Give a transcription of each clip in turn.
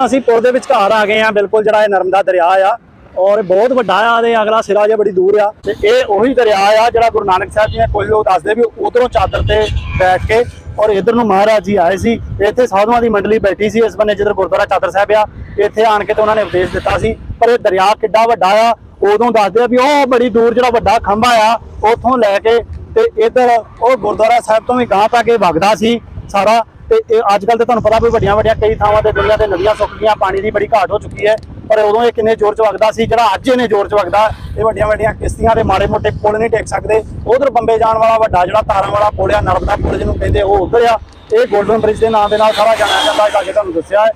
ਅਸੀਂ ਪੁਲ ਦੇ ਵਿਚਕਾਰ ਆ ਗਏ ਆ ਬਿਲਕੁਲ ਜਿਹੜਾ ਇਹ ਨਰਮਦਾ ਦਰਿਆ ਆ ਔਰ ਬਹੁਤ ਵੱਡਾ ਆ ਤੇ ਅਗਲਾ ਸਿਰਾ ਜਿਹਾ ਬੜੀ ਦੂਰ ਆ ਤੇ ਇਹ ਉਹੀ ਦਰਿਆ ਆ ਜਿਹੜਾ ਗੁਰੂ ਨਾਨਕ ਸਾਹਿਬ ਜੀ ਨੇ ਕੁਝ ਲੋਕ ਦੱਸਦੇ ਵੀ ਉਧਰੋਂ ਚਾਦਰ ਤੇ ਬੈਠ ਕੇ ਔਰ ਇਧਰ ਨੂੰ ਮਹਾਰਾਜ ਜੀ ਆਏ ਸੀ, ਇੱਥੇ ਸਾਧੂਆਂ ਦੀ ਮੰਡਲੀ ਬੈਠੀ ਸੀ, ਇਸ ਬੰਨੇ ਜਿੱਧਰ ਗੁਰਦੁਆਰਾ ਚਾਦਰ ਸਾਹਿਬ ਆ, ਇੱਥੇ ਆਣ ਕੇ ਤੇ ਉਹਨਾਂ ਨੇ ਉਪਦੇਸ਼ ਦਿੱਤਾ ਸੀ, ਪਰ ਇਹ ਦਰਿਆ ਕਿੱਡਾ ਵੱਡਾ ਆ, ਉਦੋਂ ਦੱਸਦੇ ਆ ਵੀ ਉਹ ਬੜੀ ਦੂਰ ਜਿਹੜਾ ਵੱਡਾ ਖੰਭਾ ਆ, ਉੱਥੋਂ ਲੈ ਕੇ ਤੇ ਇਧਰ ਉਹ ਗੁਰਦੁਆਰਾ ਸਾਹਿਬ ਤੋਂ ਵੀ ਗਾਂਹ ਤੱਕ ਇਹ ਵਗਦਾ ਸੀ, ਸਾਰਾ ਤੇ ਅੱਜ ਕੱਲ ਤੇ ਤੁਹਾਨੂੰ ਪਤਾ ਵੀ ਵੱਡੀਆਂ ਵੱਡੀਆਂ ਕਈ ਥਾਵਾਂ ਤੇ ਦੁਨੀਆ ਤੇ ਨਦੀਆਂ ਸੁੱਕ ਗਈਆਂ, ਪਾਣੀ ਦੀ ਬੜੀ ਘਾਟ ਹੋ ਚੁੱਕੀ ਹੈ, ਪਰ ਉਦੋਂ ਇਹ ਕਿੰਨੇ ਜ਼ੋਰ ਚ ਵਗਦਾ ਸੀ, ਜਿਹੜਾ ਅੱਜ ਇਹਨੇ ਜ਼ੋਰ ਚ ਵਗਦਾ ਇਹ ਵੱਡੀਆਂ ਵੱਡੀਆਂ ਕਿਸ਼ਤੀਆਂ ਦੇ ਮਾੜੇ ਮੋਟੇ ਪੁਲ ਨਹੀਂ ਟੇਕ ਸਕਦੇ। ਉਧਰ ਬੰਬੇ ਜਾਣ ਵਾਲਾ ਵੱਡਾ ਜਿਹੜਾ ਤਾਰਾਂ ਵਾਲਾ ਪੁਲ ਆ, ਨਰਮਦਾ ਪੁਲ ਜਿਹਨੂੰ ਕਹਿੰਦੇ ਉਹ ਉਧਰ ਆ। ਇਹ ਗੋਲਡਨ ਬ੍ਰਿਜ ਦੇ ਨਾਂ ਦੇ ਨਾਲ ਸਾਰਾ ਜਾਣਿਆ ਜਾਂਦਾ ਹੈ ਅੱਗੇ ਤੁਹਾਨੂੰ ਦੱਸਿਆ ਹੈ।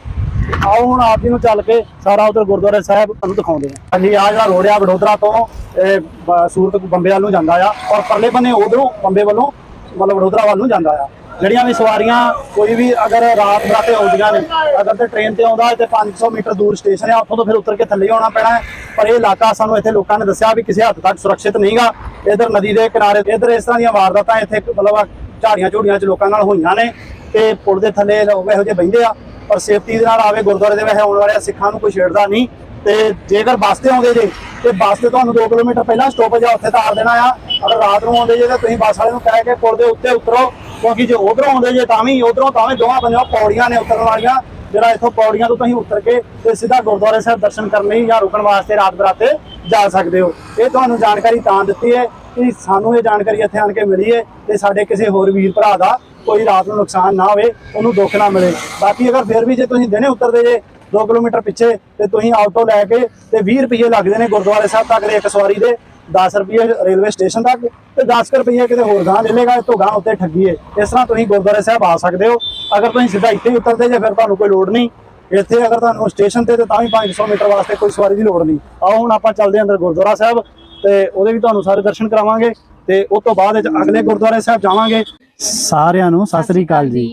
ਆਓ ਹੁਣ ਆਪ ਜੀ ਨੂੰ ਚੱਲ ਕੇ ਸਾਰਾ ਉਧਰ ਗੁਰਦੁਆਰਾ ਸਾਹਿਬ ਨੂੰ ਦਿਖਾਉਂਦੇ ਆ ਹਾਂਜੀ ਆ ਜਿਹੜਾ ਰੋਡ ਆ, ਵਡੋਦਰਾ ਤੋਂ, ਇਹ ਸੂਰਤ ਬੰਬੇ ਵੱਲ ਨੂੰ ਜਾਂਦਾ ਆ, ਔਰ ਪਰਲੇ ਬੰਨੇ ਉਧਰੋਂ ਬੰਬੇ ਵੱਲੋਂ, ਮਤਲਬ ਵਡੋਦਰਾ ਵੱਲ ਨੂੰ ਜਾਂਦਾ ਆ। ਜਿਹੜੀਆਂ ਵੀ ਸਵਾਰੀਆਂ, ਕੋਈ ਵੀ ਅਗਰ ਰਾਤ ਬਰਾਤੇ ਆਉਂਦੀਆਂ ਨੇ, ਅਗਰ ਤੇ ਟ੍ਰੇਨ ਤੇ ਆਉਂਦਾ ਹੈ ਤੇ 500 ਮੀਟਰ ਦੂਰ ਸਟੇਸ਼ਨ ਹੈ ਉੱਥੋਂ ਤੋਂ ਫਿਰ ਉਤਰ ਕੇ ਥੱਲੇ ਆਉਣਾ ਪੈਣਾ ਹੈ। ਪਰ ਇਹ ਇਲਾਕਾ ਸਾਨੂੰ ਇੱਥੇ ਲੋਕਾਂ ਨੇ ਦੱਸਿਆ ਵੀ ਕਿਸੇ ਹੱਦ ਤੱਕ ਸੁਰੱਖਿਅਤ ਨਹੀਂਗਾ। ਇਧਰ ਨਦੀ ਦੇ ਕਿਨਾਰੇ, ਇਧਰ ਇਸ ਤਰ੍ਹਾਂ ਦੀਆਂ ਵਾਰਦਾਤਾਂ ਇੱਥੇ ਮਤਲਬ ਝਾੜੀਆਂ ਝੂੜੀਆਂ 'ਚ ਲੋਕਾਂ ਨਾਲ ਹੋਈਆਂ ਨੇ ਤੇ ਪੁਲ ਦੇ ਥੱਲੇ ਲੋਕ ਇਹੋ ਜਿਹੇ ਬਹਿੰਦੇ ਆ। ਪਰ ਸੇਫਟੀ ਦੇ ਨਾਲ ਆਵੇ ਗੁਰਦੁਆਰੇ ਦੇ ਵਿੱਚ ਆਉਣ ਵਾਲੇ ਸਿੱਖਾਂ ਨੂੰ ਕੋਈ ਛੇੜਦਾ ਨਹੀਂ। ਤੇ ਜੇਕਰ ਬੱਸ ਤੇ ਆਉਂਦੇ ਜੇ, ਤੇ ਬੱਸ ਤੇ ਤੁਹਾਨੂੰ 2 ਕਿਲੋਮੀਟਰ ਪਹਿਲਾਂ ਸਟਾਪੇਜ ਆ ਉੱਥੇ ਤਾਰ ਦੇਣਾ ਆ। ਅਗਰ ਰਾਤ ਨੂੰ ਆਉਂਦੇ ਜੇ ਤਾਂ ਤੁਸੀਂ ਬੱਸ ਵਾਲੇ ਨੂੰ ਕਹਿ ਕੇ ਪੁਲ ਦੇ ਉੱਤੇ ਉਤਰੋ। ਕਿਉਂਕਿ ਜੇ ਉਧਰੋਂ ਆਉਂਦੇ ਜੇ ਤਾਂ ਵੀ, ਉਧਰੋਂ ਤਾਂ ਵੀ ਦੋਵਾਂ ਬੰਨਿਆਂ ਪੌੜੀਆਂ ਨੇ ਉਤਰਨ ਵਾਲੀਆਂ, ਜਿਹੜਾ ਇੱਥੋਂ ਪੌੜੀਆਂ ਤੋਂ ਤੁਸੀਂ ਉਤਰ ਕੇ ਤੇ ਸਿੱਧਾ ਗੁਰਦੁਆਰੇ ਸਾਹਿਬ ਦਰਸ਼ਨ ਕਰਨ ਲਈ ਜਾਂ ਰੁਕਣ ਵਾਸਤੇ ਰਾਤ ਬਰਾਤੇ ਜਾ ਸਕਦੇ ਹੋ। ਇਹ ਤੁਹਾਨੂੰ ਜਾਣਕਾਰੀ ਤਾਂ ਦਿੱਤੀ ਹੈ ਕਿ ਸਾਨੂੰ ਇਹ ਜਾਣਕਾਰੀ ਇੱਥੇ ਆਣ ਕੇ ਮਿਲੀ ਹੈ ਤੇ ਸਾਡੇ ਕਿਸੇ ਹੋਰ ਵੀਰ ਭਰਾ ਦਾ ਕੋਈ ਰਾਤ ਨੂੰ ਨੁਕਸਾਨ ਨਾ ਹੋਵੇ, ਉਹਨੂੰ ਦੁੱਖ ਨਾ ਮਿਲੇ। ਬਾਕੀ ਅਗਰ ਫਿਰ ਵੀ ਜੇ ਤੁਸੀਂ ਦਿਨੇ ਉਤਰਦੇ ਜੇ 2 ਕਿਲੋਮੀਟਰ ਪਿੱਛੇ ਤੇ ਤੁਸੀਂ ਆਟੋ ਲੈ ਕੇ ਤੇ 20 ਰੁਪਏ ਲੱਗਦੇ ਨੇ ਗੁਰਦੁਆਰੇ ਸਾਹਿਬ ਤੱਕ ਦੇ ਇੱਕ ਸਵਾਰੀ ਦੇ 10 ਰੁਪਏ ਰੇਲਵੇ ਸਟੇਸ਼ਨ ਤੱਕ ਤੇ 10 ਰੁਪਏ ਕਿਤੇ ਹੋਰ ਗਾਂ ਲੈ ਲੇਗਾ ਇਸ ਤੋਂ ਗਾਂ ਉੱਤੇ ਠੱਗੀ ਹੈ ਇਸ ਤਰ੍ਹਾਂ ਤੁਸੀਂ ਗੁਰਦੁਆਰੇ ਸਾਹਿਬ ਆ ਸਕਦੇ ਹੋ। ਅਗਰ ਤੁਸੀਂ ਸਿੱਧਾ ਇੱਥੇ ਹੀ ਉਤਰਦੇ ਜੇ ਫਿਰ ਤੁਹਾਨੂੰ ਕੋਈ ਲੋੜ ਨਹੀਂ। ਇੱਥੇ ਅਗਰ ਤੁਹਾਨੂੰ ਸਟੇਸ਼ਨ ਤੇ ਤੇ ਵੀ 500 ਮੀਟਰ ਵਾਸਤੇ ਕੋਈ ਸਵਾਰੀ ਦੀ ਲੋੜ ਨਹੀਂ। ਆਓ ਹੁਣ ਆਪਾਂ ਚੱਲਦੇ ਹਾਂ ਅੰਦਰ ਗੁਰਦੁਆਰਾ ਸਾਹਿਬ ਤੇ ਉਹਦੇ ਵੀ ਤੁਹਾਨੂੰ ਸਾਰੇ ਦਰਸ਼ਨ ਕਰਾਵਾਂਗੇ ਤੇ ਉਸ ਤੋਂ ਬਾਅਦ ਅਗਲੇ ਗੁਰਦੁਆਰੇ ਸਾਹਿਬ ਜਾਵਾਂਗੇ। ਸਾਰਿਆਂ ਨੂੰ ਸਤਿ ਸ੍ਰੀ ਅਕਾਲ ਜੀ।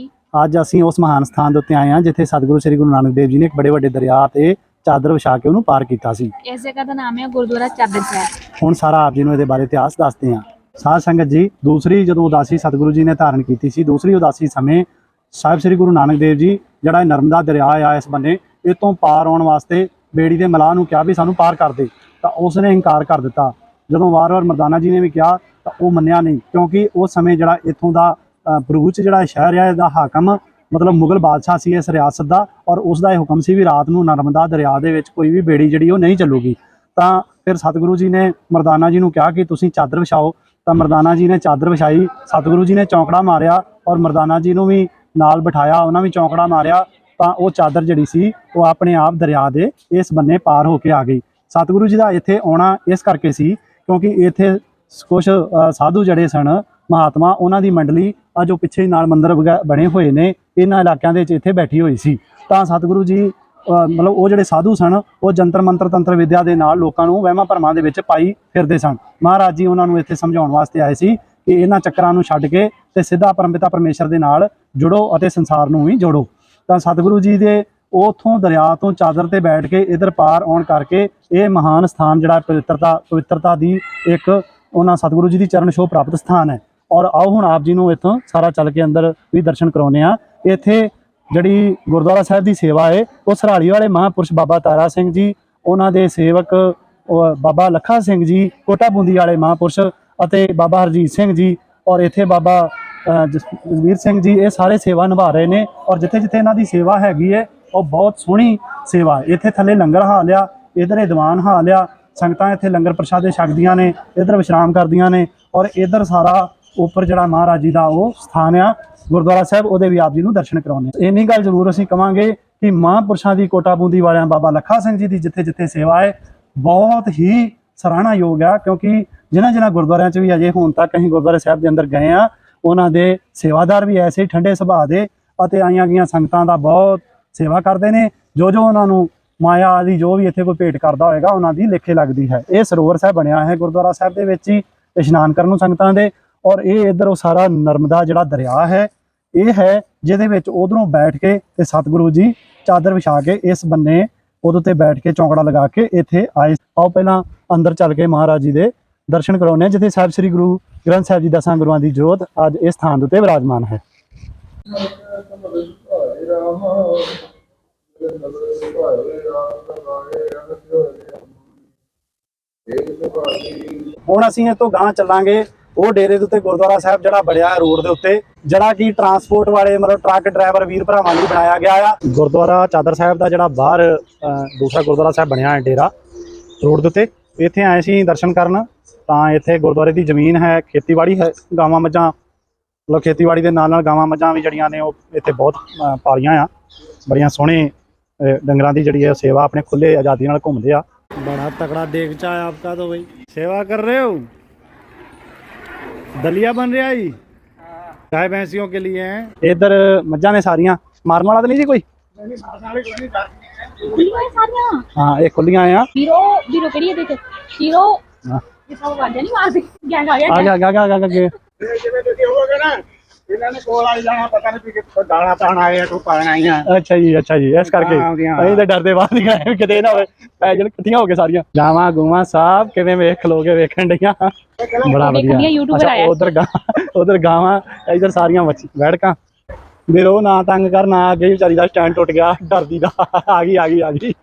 ਅੱਜ ਅਸੀਂ ਉਸ ਮਹਾਨ ਸਥਾਨ ਦੇ ਉੱਤੇ ਆਏ ਹਾਂ ਜਿੱਥੇ ਸਤਿਗੁਰੂ ਸ੍ਰੀ ਗੁਰੂ ਨਾਨਕ ਦੇਵ ਜੀ ਨੇ ਇੱਕ ਬੜੇ ਵੱਡੇ ਦਰਿਆ ਤੇ ਚਾਦਰ ਵਿਛਾ ਕੇ ਉਹਨੂੰ ਪਾਰ ਕੀਤਾ ਸੀ। ਇਸ ਜਗ੍ਹਾ ਦਾ ਨਾਮ ਹੈ ਗੁਰਦੁਆਰਾ ਚਾਦਰ ਸਾਹਿਬ। ਹੁਣ ਸਾਰਾ ਆਪ ਜੀ ਨੂੰ ਇਹਦੇ ਬਾਰੇ ਇਤਿਹਾਸ ਦੱਸਦੇ ਹਾਂ। ਸਾਧ ਸੰਗਤ ਜੀ ਦੂਸਰੀ ਜਦੋਂ ਉਦਾਸੀ ਸਤਿਗੁਰੂ ਜੀ ਨੇ ਧਾਰਨ ਕੀਤੀ ਸੀ ਦੂਸਰੀ ਉਦਾਸੀ ਸਮੇਂ ਸਾਹਿਬ ਸ੍ਰੀ ਗੁਰੂ ਨਾਨਕ ਦੇਵ ਜੀ ਜਿਹੜਾ ਇਹ ਨਰਮਦਾ ਦਰਿਆ ਆ ਇਸ ਬੰਨੇ ਇਹ ਤੋਂ ਪਾਰ ਆਉਣ ਵਾਸਤੇ ਬੇੜੀ ਦੇ ਮਲਾਹ ਨੂੰ ਕਿਹਾ ਵੀ ਸਾਨੂੰ ਪਾਰ ਕਰ ਦੇ। ਤਾਂ ਉਸ ਨੇ ਇਨਕਾਰ ਕਰ ਦਿੱਤਾ। ਜਦੋਂ ਵਾਰ-ਵਾਰ ਮਰਦਾਨਾ ਜੀ ਨੇ ਵੀ ਕਿਹਾ ਤਾਂ ਉਹ ਮੰਨਿਆ ਨਹੀਂ ਕਿਉਂਕਿ ਉਸ ਸਮੇਂ ਜਿਹੜਾ ਇੱਥੋਂ ਦਾ ਬਰੂਚ ਜਿਹੜਾ ਸ਼ਹਿਰ ਆ ਇਹਦਾ ਹਾਕਮ ਮਤਲਬ ਮੁਗਲ ਬਾਦਸ਼ਾਹ ਸੀ ਇਸ ਰਿਆਸਤ ਦਾ ਔਰ ਉਸ ਦਾ ਇਹ ਹੁਕਮ ਸੀ ਵੀ ਰਾਤ ਨੂੰ ਨਰਮਦਾ ਦਰਿਆ ਦੇ ਵਿੱਚ ਕੋਈ ਵੀ ਬੇੜੀ ਜਿਹੜੀ ਉਹ ਨਹੀਂ ਚੱਲੂਗੀ। ਤਾਂ ਫਿਰ ਸਤਿਗੁਰੂ ਜੀ ਨੇ ਮਰਦਾਨਾ ਜੀ ਨੂੰ ਕਿਹਾ ਕਿ ਤੁਸੀਂ ਚਾਦਰ ਵਿਛਾਓ। ਤਾਂ ਮਰਦਾਨਾ ਜੀ ਨੇ ਚਾਦਰ ਵਿਛਾਈ, ਸਤਿਗੁਰੂ ਜੀ ਨੇ ਚੌਂਕੜਾ ਮਾਰਿਆ ਔਰ ਮਰਦਾਨਾ ਜੀ ਨੂੰ ਵੀ ਨਾਲ ਬਿਠਾਇਆ, ਉਹਨਾਂ ਵੀ ਚੌਂਕੜਾ ਮਾਰਿਆ। ਤਾਂ ਉਹ ਚਾਦਰ ਜਿਹੜੀ ਸੀ ਉਹ ਆਪਣੇ ਆਪ ਦਰਿਆ ਦੇ ਇਸ ਬੰਨੇ ਪਾਰ ਹੋ ਕੇ ਆ ਗਈ। ਸਤਿਗੁਰੂ ਜੀ ਦਾ ਇੱਥੇ ਆਉਣਾ ਇਸ ਕਰਕੇ ਸੀ ਕਿਉਂਕਿ ਇੱਥੇ ਕੁਝ ਸਾਧੂ ਜਿਹੜੇ ਸਨ ਮਹਾਤਮਾ ਉਹਨਾਂ ਦੀ ਮੰਡਲੀ ਅੱਜ ਉਹ ਪਿੱਛੇ ਨਾਲ ਮੰਦਰ ਵਗੈ- ਬਣੇ ਹੋਏ ਨੇ, ਇਹਨਾਂ ਇਲਾਕਿਆਂ ਦੇ ਵਿੱਚ ਇੱਥੇ ਬੈਠੀ ਹੋਈ ਸੀ। ਤਾਂ ਸਤਿਗੁਰੂ ਜੀ ਮਤਲਬ ਉਹ ਜਿਹੜੇ ਸਾਧੂ ਸਨ, ਉਹ ਜੰਤਰ ਮੰਤਰ ਤੰਤਰ ਵਿਦਿਆ ਦੇ ਨਾਲ ਲੋਕਾਂ ਨੂੰ ਵਹਿਮਾਂ ਭਰਮਾਂ ਦੇ ਵਿੱਚ ਪਾਈ ਫਿਰਦੇ ਸਨ। ਮਹਾਰਾਜ ਜੀ ਉਹਨਾਂ ਨੂੰ ਇੱਥੇ ਸਮਝਾਉਣ ਵਾਸਤੇ ਆਏ ਸੀ ਕਿ ਇਹਨਾਂ ਚੱਕਰਾਂ ਨੂੰ ਛੱਡ ਕੇ ਤੇ ਸਿੱਧਾ ਪਰਮਪਿਤਾ ਪਰਮੇਸ਼ਰ ਦੇ ਨਾਲ ਜੁੜੋ ਅਤੇ ਸੰਸਾਰ ਨੂੰ ਵੀ ਜੋੜੋ। ਤਾਂ ਸਤਿਗੁਰੂ ਜੀ ਦੇ ਉਥੋਂ ਦਰਿਆ ਤੋਂ ਚਾਦਰ ਤੇ ਬੈਠ ਕੇ ਇਧਰ ਪਾਰ ਆਉਣ ਕਰਕੇ ਇਹ ਮਹਾਨ ਸਥਾਨ ਜਿਹੜਾ ਪਵਿੱਤਰਤਾ ਪਵਿੱਤਰਤਾ ਦੀ ਇੱਕ ਉਹਨਾਂ ਸਤਿਗੁਰੂ ਜੀ ਦੀ ਚਰਨ ਛੋਹ ਪ੍ਰਾਪਤ ਸਥਾਨ ਹੈ। ਔਰ ਆਓ ਹੁਣ ਆਪ ਜੀ ਨੂੰ ਇੱਥੋਂ ਸਾਰਾ ਚੱਲ ਕੇ ਅੰਦਰ ਵੀ ਦਰਸ਼ਨ ਕਰਾਉਨੇ ਆ ਇੱਥੇ ਜਿਹੜੀ ਗੁਰਦੁਆਰਾ ਸਾਹਿਬ ਦੀ ਸੇਵਾ ਹੈ, ਉਹ ਸਰਾਲੀ ਵਾਲੇ ਮਹਾਂਪੁਰਸ਼ ਬਾਬਾ ਤਾਰਾ ਸਿੰਘ ਜੀ, ਉਹਨਾਂ ਦੇ ਸੇਵਕ ਬਾਬਾ ਲੱਖਾ ਸਿੰਘ ਜੀ, ਕੋਟਾ ਬੂੰਦੀ ਵਾਲੇ ਮਹਾਂਪੁਰਸ਼ ਅਤੇ ਬਾਬਾ ਹਰਜੀਤ ਸਿੰਘ ਜੀ ਔਰ ਇੱਥੇ ਬਾਬਾ ਜਸ- ਜਸਵੀਰ ਸਿੰਘ ਜੀ, ਇਹ ਸਾਰੇ ਸੇਵਾ ਨਿਭਾ ਰਹੇ ਨੇ ਔਰ ਜਿੱਥੇ ਜਿੱਥੇ ਇਹਨਾਂ ਦੀ ਸੇਵਾ ਹੈਗੀ ਹੈ, ਉਹ ਬਹੁਤ ਸੋਹਣੀ ਸੇਵਾ ਇੱਥੇ ਥੱਲੇ ਲੰਗਰ ਹਾਲ ਆ, ਇਧਰ ਇਹ ਦੀਵਾਨ ਹਾਲ ਆ, ਸੰਗਤਾਂ ਇੱਥੇ ਲੰਗਰ ਪ੍ਰਸ਼ਾਦੇ ਛਕਦੀਆਂ ਨੇ, ਇਧਰ ਵਿਸ਼ਰਾਮ ਕਰਦੀਆਂ ਨੇ ਔਰ ਇਧਰ ਸਾਰਾ ਉੱਪਰ ਜਿਹੜਾ ਮਹਾਰਾਜ ਜੀ ਦਾ ਉਹ ਸਥਾਨ ਆ, ਗੁਰਦੁਆਰਾ ਸਾਹਿਬ, ਉਹਦੇ ਵੀ ਆਪ ਜੀ ਨੂੰ ਦਰਸ਼ਨ ਕਰਾਉਣੇ ਇੰਨੀ ਗੱਲ ਜ਼ਰੂਰ ਅਸੀਂ ਕਵਾਂਗੇ ਕਿ ਮਹਾਂਪੁਰਸ਼ਾਂ ਦੀ ਕੋਟਾ ਬੂੰਦੀ ਵਾਲਿਆਂ ਬਾਬਾ ਲੱਖਾ ਸਿੰਘ ਜੀ ਦੀ ਜਿੱਥੇ ਜਿੱਥੇ ਸੇਵਾ ਹੈ, ਬਹੁਤ ਹੀ ਸਰਾਹਣਾ ਯੋਗ ਆ, ਕਿਉਂਕਿ ਜਿਨ੍ਹਾਂ ਜਿਨ੍ਹਾਂ ਗੁਰਦੁਆਰਿਆਂ 'ਚ ਵੀ ਅਜੇ ਹੁਣ ਤੱਕ ਅਸੀਂ ਗੁਰਦੁਆਰਾ ਸਾਹਿਬ ਦੇ ਅੰਦਰ ਗਏ ਆ ਉਹਨਾਂ ਦੇ ਸੇਵਾਦਾਰ ਵੀ ਐਸੇ ਠੰਡੇ ਸੁਭਾਅ ਦੇ ਅਤੇ ਆਈਆਂ ਗਈਆਂ ਸੰਗਤਾਂ ਦਾ ਬਹੁਤ ਸੇਵਾ ਕਰਦੇ ਨੇ। ਜੋ ਜੋ ਉਹਨਾਂ ਨੂੰ ਮਾਇਆ ਆਦਿ ਜੋ ਵੀ ਇੱਥੇ ਕੋਈ ਭੇਟ ਕਰਦਾ ਹੋਏਗਾ, ਉਹਨਾਂ ਦੀ ਲੇਖੇ ਲੱਗਦੀ ਹੈ। ਇਹ ਸਰੋਵਰ ਸਾਹਿਬ ਬਣਿਆ ਹੈ ਗੁਰਦੁਆਰਾ ਸਾਹਿਬ ਦੇ ਵਿੱਚ ਹੀ, ਇਸ਼ਨਾਨ ਕਰਨ ਨੂੰ ਸੰਗਤਾਂ ਦੇ। ਔਰ ਇਹ ਇਧਰ ਉਹ ਸਾਰਾ ਨਰਮਦਾ ਜਿਹੜਾ ਦਰਿਆ ਹੈ, ਇਹ ਹੈ ਜਿਹਦੇ ਵਿੱਚ ਉਧਰੋਂ ਬੈਠ ਕੇ ਤੇ ਸਤਿਗੁਰੂ ਜੀ ਚਾਦਰ ਵਿਛਾ ਕੇ ਇਸ ਬੰਨੇ ਉਹਦੇ ਤੇ ਬੈਠ ਕੇ ਚੌਂਕੜਾ ਲਗਾ ਕੇ ਇੱਥੇ ਆਏ। ਆਓ ਪਹਿਲਾਂ ਅੰਦਰ ਚੱਲ ਕੇ ਮਹਾਰਾਜ ਜੀ ਦੇ ਦਰਸ਼ਨ ਕਰਾਉਣੇ ਹਾਂ, ਜਿੱਥੇ ਸਾਹਿਬ ਸ੍ਰੀ ਗੁਰੂ ਗ੍ਰੰਥ ਸਾਹਿਬ ਜੀ ਦਸਾਂ ਗੁਰੂਆਂ ਦੀ ਜੋਤ ਅੱਜ ਇਸ ਥਾਂ ਦੇ ਉੱਤੇ ਵਿਰਾਜਮਾਨ ਹੈ। ਹੁਣ ਅਸੀਂ ਇਹ ਤੋਂ ਗਾਂ ਚੱਲਾਂਗੇ। ਉਹ ਡੇਰੇ ਦੇ ਉੱਤੇ ਗੁਰਦੁਆਰਾ ਸਾਹਿਬ ਜਿਹੜਾ ਬਣਿਆ ਹੈ ਰੋਡ ਦੇ ਉੱਤੇ, ਜਿਹੜਾ ਕਿ ਟਰਾਂਸਪੋਰਟ ਵਾਲੇ ਮਤਲਬ ਟਰੱਕ ਡਰਾਈਵਰ ਵੀਰ ਭਰਾਵਾਂ ਲਈ ਬਣਾਇਆ ਗਿਆ ਆ। ਗੁਰਦੁਆਰਾ ਚਾਦਰ ਸਾਹਿਬ ਦਾ ਜਿਹੜਾ ਬਾਹਰ ਦੂਸਰਾ ਗੁਰਦੁਆਰਾ ਸਾਹਿਬ ਬਣਿਆ ਹੈ ਡੇਰਾ ਰੋਡ ਦੇ ਉੱਤੇ। ਇੱਥੇ ਆਏ ਸੀ ਦਰਸ਼ਨ ਕਰਨ, ਤਾਂ ਇੱਥੇ ਗੁਰਦੁਆਰੇ ਦੀ ਜ਼ਮੀਨ ਹੈ, ਖੇਤੀਬਾੜੀ ਹੈ, ਗਾਵਾਂ ਮੱਝਾਂ, ਮਤਲਬ ਖੇਤੀਬਾੜੀ ਦੇ ਨਾਲ ਨਾਲ ਗਾਵਾਂ ਮੱਝਾਂ ਵੀ ਜੜੀਆਂ ਨੇ, ਉਹ ਇੱਥੇ ਬਹੁਤ ਪਾਲੀਆਂ ਆ। ਬੜੀਆਂ ਸੋਹਣੇ ਡੰਗਰਾਂ ਦੀ ਜਿਹੜੀ ਹੈ ਸੇਵਾ ਆਪਣੇ ਖੁੱਲੇ ਆਜ਼ਾਦੀ ਨਾਲ ਘੁੰਮਦੇ ਆ। ਬੜਾ ਤਕੜਾ ਦੇਖਚਾ ਹੈ ਆਪਕਾ ਤਾਂ ਬਈ। ਸੇਵਾ ਕਰ ਰਹੇ ਹੋ? दलिया बन रहा है गाय भैंसियों के लिए है इधर मज्जा ने सारियां मारन वाला तो नहीं जी कोई ਖੁੱਲੀਆਂ ਸਾਰੀਆਂ हाँ ये खुलियां हैं हाँ। ਵੀਰੋ ਵੀਰੋ ਕਿਹੜੀ ਇਹਦੇ ਚ ਵੀਰੋ हाँ। ਇਹ ਸਭ ਵਾਜਾ ਨਹੀਂ ਮਾਰਦੇ ਗੈਂਗ ਆ ਗਿਆ आगे आगे आगे आगे आगे ਜਿਵੇਂ ਤੁਸੀਂ ਹੋਵੋਗੇ ਨਾ ਇਹਨਾਂ ਨੇ ਕੋਲ ਆਈ ਜਾਣਾ ਪਤਾ ਨਹੀਂ ਕਿ ਕਿੱਥੋਂ ਦਾਣਾ ਪਾਣ ਆਏ ਆ ਤੂੰ ਪਾਣ ਆਈਆਂ ਅੱਛਾ ਜੀ ਅੱਛਾ ਜੀ ਇਸ ਕਰਕੇ। ਹਾਂ, ਉਹਦੀਆਂ- ਅਸੀਂ ਤਾਂ ਡਰਦੇ ਬਾਹਰ ਨਹੀਂ ਗਏ ਕਿਤੇ ਨਾ ਹੋਵੇ। ਐ ਜਣ ਇਕੱਠੀਆਂ ਹੋ ਕੇ ਸਾਰੀਆਂ। ਗਾਵਾਂ ਗੂਵਾਂ ਸਾਹਿਬ ਕਿਵੇਂ ਵੇਖ ਖਲੋਗੇ ਵੇਖਣ ਡਈਆਂ। ਬੜਾ ਵੇਖਣ ਦੀਆਂ ਵਧੀਆ YouTuber ਆਇਆ। ਉਧਰ ਗਾਂ ਉਧਰ ਗਾਵਾਂ ਇਧਰ ਸਾਰੀਆਂ ਬੱਚੀ ਬੈਠਕਾਂ। ਵੀਰੋ ਨਾ ਤੰਗ ਕਰ ਨਾ ਅੱਗੇ ਹੀ ਵਿਚਾਰੀ ਦਾ ਸਟੈਂਡ ਟੁੱਟ ਗਿਆ ਡਰਦੀ ਦਾ। ਆ ਗਈ ਆ ਗਈ ਆ ਗਈ।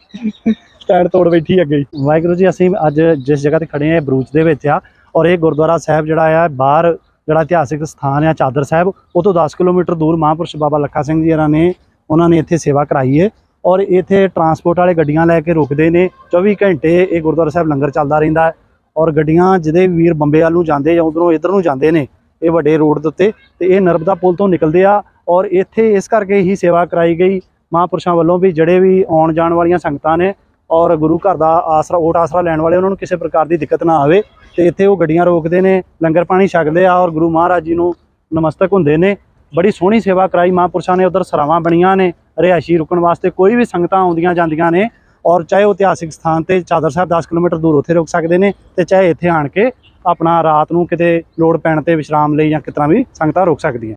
ਸਟੈਂਡ ਤੋੜ ਬੈਠੀ ਅੱਗੇ ਹੀ। ਵਾਹਿਗੁਰੂ ਜੀ ਅਸੀਂ ਅੱਜ ਜਿਸ ਜਗ੍ਹਾ ਤੇ ਖੜੇ ਆ ਇਹ ਬਰੂਚ ਦੇ ਵਿੱਚ ਆ। ਔਰ ਇਹ ਗੁਰਦੁਆਰਾ ਸਾਹਿਬ ਜਿਹੜਾ ਆ ਬਾਹਰ ਜਿਹੜਾ ਇਤਿਹਾਸਿਕ ਸਥਾਨ ਆ ਚਾਦਰ ਸਾਹਿਬ, ਉਹ ਤੋਂ 10 ਕਿਲੋਮੀਟਰ ਦੂਰ ਮਹਾਂਪੁਰਸ਼ ਬਾਬਾ ਲੱਖਾ ਸਿੰਘ ਜੀ ਹਰਾਂ ਨੇ, ਉਹਨਾਂ ਨੇ ਇੱਥੇ ਸੇਵਾ ਕਰਾਈ ਹੈ ਔਰ ਇੱਥੇ ਟਰਾਂਸਪੋਰਟ ਵਾਲੇ ਗੱਡੀਆਂ ਲੈ ਕੇ ਰੁਕਦੇ ਨੇ 24 ਘੰਟੇ ਇਹ ਗੁਰਦੁਆਰਾ ਸਾਹਿਬ ਲੰਗਰ ਚੱਲਦਾ ਰਹਿੰਦਾ ਹੈ। ਔਰ ਗੱਡੀਆਂ ਜਿਹਦੇ ਵੀਰ ਬੰਬੇ ਵੱਲ ਨੂੰ ਜਾਂਦੇ ਜਾਂ ਉਧਰੋਂ ਇਧਰ ਨੂੰ ਜਾਂਦੇ ਨੇ, ਇਹ ਵੱਡੇ ਰੋਡ ਦੇ ਉੱਤੇ, ਤੇ ਇਹ ਨਰਮਦਾ ਪੁਲ ਤੋਂ ਨਿਕਲਦੇ ਆ। ਔਰ ਇੱਥੇ ਇਸ ਕਰਕੇ ਹੀ ਸੇਵਾ ਕਰਾਈ ਗਈ। ਮਹਾਂਪੁਰਸ਼ਾਂ ਵੱਲੋਂ ਵੀ ਜਿਹੜੇ ਵੀ ਆਉਣ ਜਾਣ ਵਾਲੀਆਂ ਸੰਗਤਾਂ ਨੇ, ਔਰ ਗੁਰੂ ਘਰ ਦਾ ਆਸਰਾ, ਓਟ ਆਸਰਾ ਲੈਣ ਵਾਲੇ ਉਹਨਾਂ ਨੂੰ ਕਿਸੇ ਪ੍ਰਕਾਰ ਦੀ ਦਿੱਕਤ ਨਾ ਆਵੇ। ਤੇ ਇੱਥੇ ਉਹ ਗੱਡੀਆਂ ਰੋਕਦੇ ਨੇ, ਲੰਗਰ ਪਾਣੀ ਛਕਦੇ ਆ ਔਰ ਗੁਰੂ ਮਹਾਰਾਜ ਜੀ ਨੂੰ ਨਮਸਤਕ ਹੁੰਦੇ ਨੇ। ਬੜੀ ਸੋਹਣੀ ਸੇਵਾ ਕਰਾਈ ਮਹਾਂਪੁਰਸ਼ਾਂ ਨੇ, ਉਧਰ ਸਰਾਵਾਂ ਬਣੀਆਂ ਨੇ, ਰਿਹਾਇਸ਼ੀ ਰੁਕਣ ਵਾਸਤੇ ਕੋਈ ਵੀ ਸੰਗਤਾਂ ਆਉਂਦੀਆਂ ਜਾਂਦੀਆਂ ਨੇ ਔਰ ਚਾਹੇ ਉਹ ਇਤਿਹਾਸਿਕ ਸਥਾਨ ਤੇ ਚਾਦਰ ਸਾਹਿਬ 10 ਕਿਲੋਮੀਟਰ ਦੂਰ ਉੱਥੇ ਰੁਕ ਸਕਦੇ ਨੇ ਤੇ ਚਾਹੇ ਇੱਥੇ ਆਣ ਕੇ ਆਪਣਾ ਰਾਤ ਨੂੰ ਕਿਤੇ ਲੋੜ ਪੈਣ ਤੇ ਵਿਸ਼ਰਾਮ ਲਈ ਜਾਂ ਕਿਤਨਾ ਵੀ ਸੰਗਤਾਂ ਰੁਕ ਸਕਦੀਆਂ।